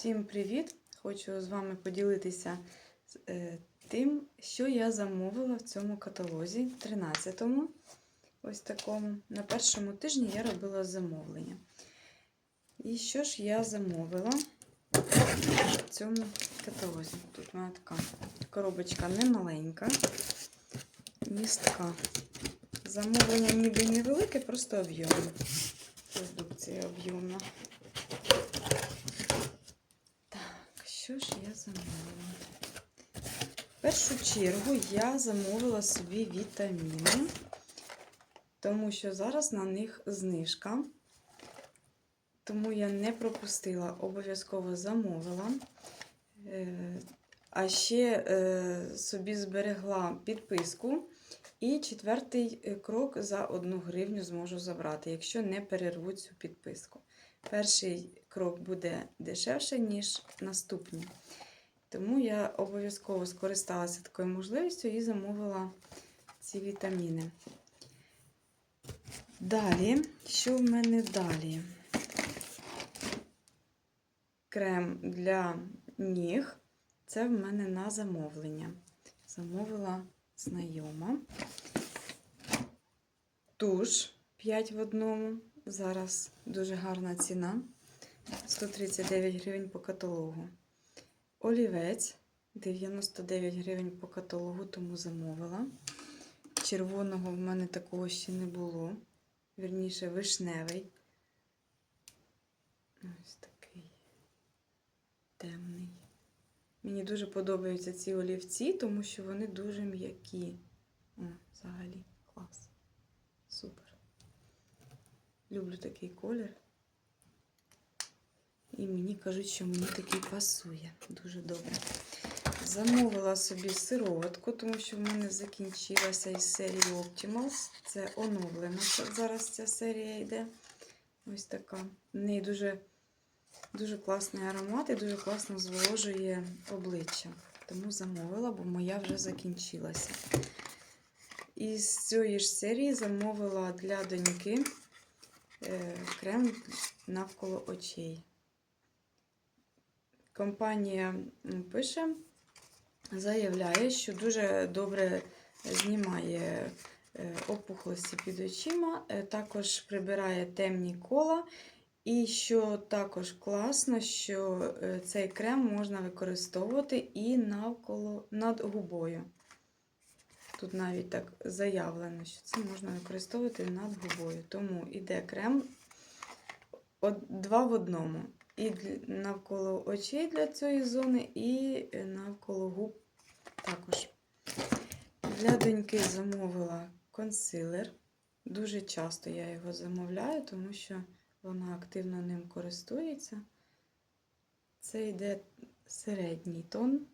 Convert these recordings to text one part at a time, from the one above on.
Всім привіт! Хочу з вами поділитися е, тим, що я замовила в цьому каталозі 13-му. Ось такому. На першому тижні я робила замовлення. І що ж я замовила в цьому каталозі? Тут у мене така коробочка не маленька, містка. Замовлення ніби невелике, просто об'ємне. Продукція об'ємна. Так, що ж я замовила? В першу чергу я замовила собі вітаміни, тому що зараз на них знижка. Тому я не пропустила, обов'язково замовила. Е, А ще е, собі зберегла підписку. І четвертий е, крок за 1 гривню зможу забрати, якщо не перерву цю підписку. Перший крок буде дешевше, ніж наступні. Тому я обов'язково скористалася такою можливістю і замовила ці вітаміни. Далі, що в мене далі? Крем для ніг. Це в мене на замовлення. Замовила знайома. Туш 5 в одному. Зараз дуже гарна ціна. 139 гривень по каталогу. Олівець 99 гривень по каталогу, тому замовила. Червоного в мене такого ще не було. Вірніше, вишневий. Ось такий темний. Мені дуже подобаються ці олівці, тому що вони дуже м'які. О, взагалі, клас. Супер. Люблю такий колір. І мені кажуть, що мені такий пасує. Дуже добре. Замовила собі сироватку, тому що в мене закінчилася із серії Optimals. Це оновлена. Зараз ця серія йде. Ось така. В неї дуже дуже класний аромат і дуже класно зволожує обличчя. Тому замовила, бо моя вже закінчилася. І з цієї ж серії замовила для доньки е, крем навколо очей. Компанія пише, заявляє, що дуже добре знімає е, опухлості під очима, е, також прибирає темні кола. І що також класно, що е, цей крем можна використовувати і навколо над губою. Тут навіть так заявлено, що це можна використовувати над губою. Тому йде крем два в одному. І навколо очей для цієї зони, і навколо губ також. Для доньки замовила консилер. Дуже часто я його замовляю, тому що вона активно ним користується. Це йде середній тон.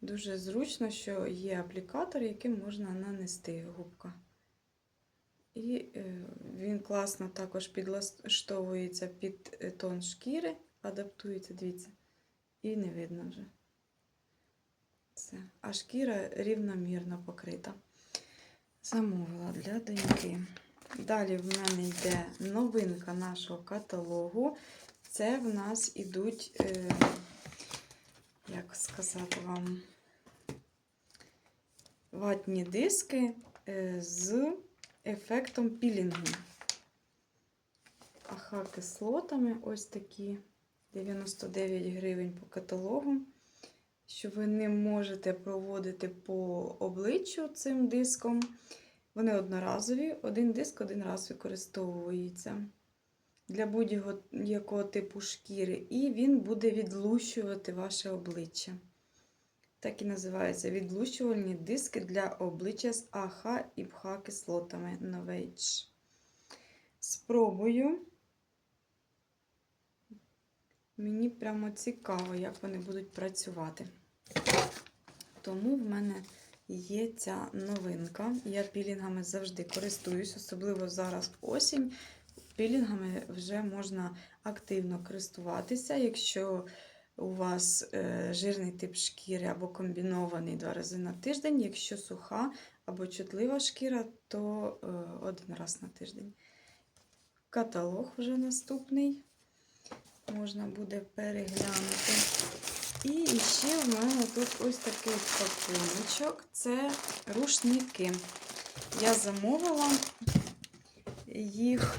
Дуже зручно, що є аплікатор, яким можна нанести губка. І е, він класно також підлаштовується під тон шкіри, адаптується, дивіться, і не видно вже. Все. А шкіра рівномірно покрита. Замовила для доньки. Далі в мене йде новинка нашого каталогу. Це в нас ідуть, е, як сказати вам, ватні диски е, з ефектом пілінгу. Аха кислотами ось такі 99 гривень по каталогу. Що ви не можете проводити по обличчю цим диском. Вони одноразові, один диск один раз використовується для будь-якого типу шкіри, і він буде відлущувати ваше обличчя. Так і називається відлущувальні диски для обличчя з АХ і ПХ кислотами Novage. Спробую. Мені прямо цікаво, як вони будуть працювати. Тому в мене є ця новинка. Я пілінгами завжди користуюсь, особливо зараз осінь. Пілінгами вже можна активно користуватися, якщо у вас е, жирний тип шкіри або комбінований два рази на тиждень. Якщо суха або чутлива шкіра, то е, один раз на тиждень. каталог вже наступний. Можна буде переглянути. І ще в мене тут ось такий пакуночок. Це рушники. Я замовила їх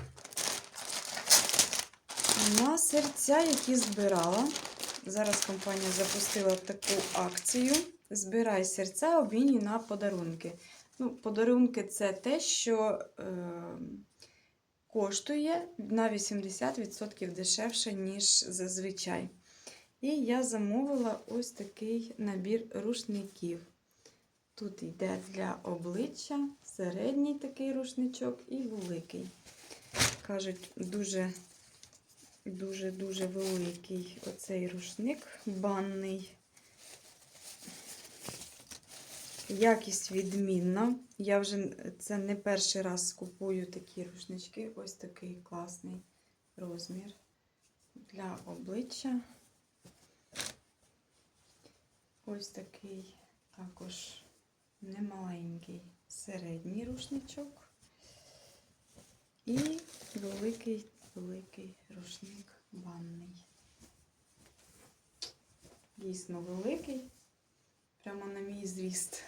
на серця, які збирала. Зараз компанія запустила таку акцію. Збирай серця, обмінюй на подарунки. Ну, подарунки це те, що е, коштує на 80% дешевше, ніж зазвичай. І я замовила ось такий набір рушників. Тут йде для обличчя середній такий рушничок і великий. Кажуть, дуже дуже-дуже великий оцей рушник банний. Якість відмінна. Я вже це не перший раз купую такі рушнички. Ось такий класний розмір для обличчя. Ось такий також немаленький середній рушничок. І великий, великий рушник банний. Дійсно великий, прямо на мій зріст.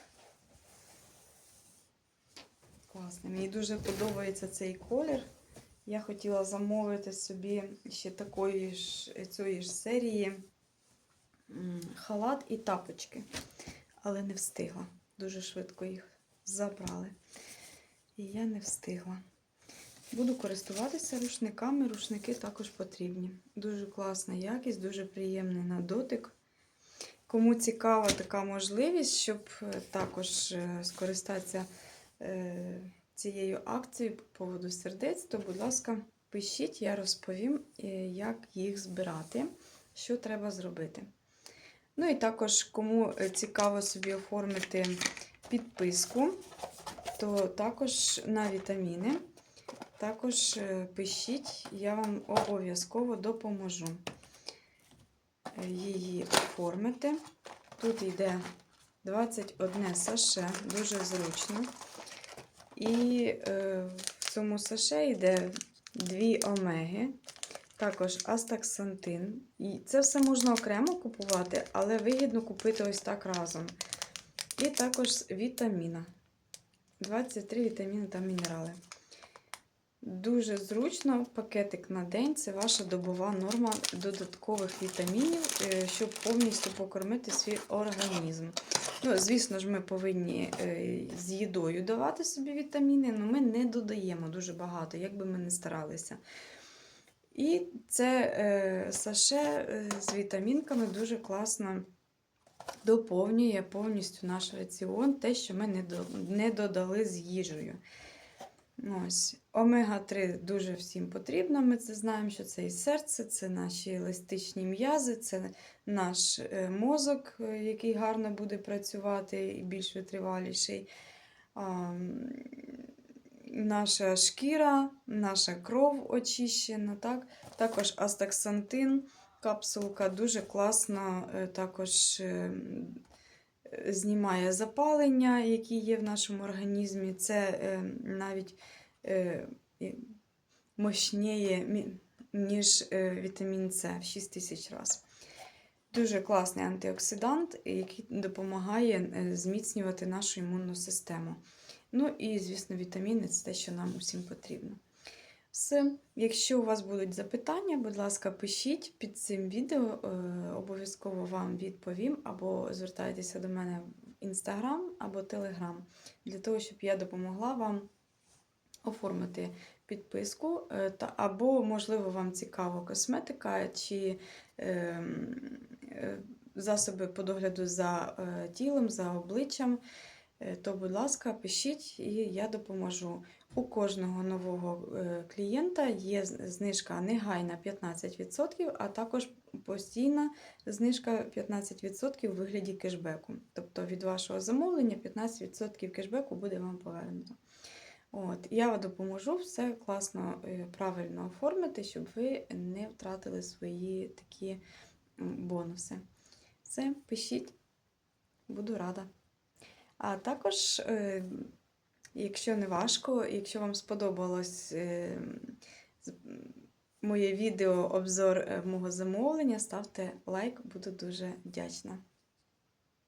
Класний. Мені дуже подобається цей колір. Я хотіла замовити собі ще такої ж цієї ж серії халат і тапочки, але не встигла. Дуже швидко їх забрали. І я не встигла. Буду користуватися рушниками. Рушники також потрібні. Дуже класна якість, дуже приємний на дотик. Кому цікава така можливість, щоб е, також е, скористатися е, цією акцією по поводу сердець, то, будь ласка, пишіть, я розповім, як їх збирати, що треба зробити. Ну і також, кому цікаво собі оформити підписку, то також на вітаміни. Також е, пишіть, я вам обов'язково допоможу е, її оформити. Тут йде 21 саше, дуже зручно. І е, в цьому саше йде дві омеги, також астаксантин. І це все можна окремо купувати, але вигідно купити ось так разом. І також вітаміна. 23 вітаміни та мінерали. Дуже зручно, пакетик на день це ваша добова норма додаткових вітамінів, е, щоб повністю покормити свій організм. Ну, Звісно ж, ми повинні е, з їдою давати собі вітаміни, але ми не додаємо дуже багато, як би ми не старалися. І це е, саше з вітамінками дуже класно доповнює повністю наш раціон, те, що ми не додали з їжею. Ось. Омега-3 дуже всім потрібно. Ми це знаємо, що це і серце, це наші еластичні м'язи, це наш е, мозок, е, який гарно буде працювати і більш витриваліший. Наша шкіра, наша кров очищена. Так? Також астаксантин, капсулка дуже класно е, також е, м, е, знімає запалення, які є в нашому організмі. Це е, навіть е, мощніє, ніж е, вітамін С в 6 тисяч разів. Дуже класний антиоксидант, який допомагає зміцнювати нашу імунну систему. Ну і, звісно, вітаміни це те, що нам усім потрібно. Все. Якщо у вас будуть запитання, будь ласка, пишіть під цим відео, е, обов'язково вам відповім, або звертайтеся до мене в Інстаграм або Телеграм, для того, щоб я допомогла вам оформити підписку, е, та, або, можливо, вам цікава косметика чи ем, е, засоби по догляду за тілом, за обличчям, то, будь ласка, пишіть і я допоможу. У кожного нового е, клієнта є знижка негайна 15%, а також постійна знижка 15% у вигляді кешбеку. Тобто від вашого замовлення 15% кешбеку буде вам повернуто. От, я вам допоможу все класно, е, правильно оформити, щоб ви не втратили свої такі бонуси. Все, пишіть, буду рада. А також, е, якщо не важко, якщо вам сподобалось е, моє відео обзор е, мого замовлення, ставте лайк, буду дуже вдячна.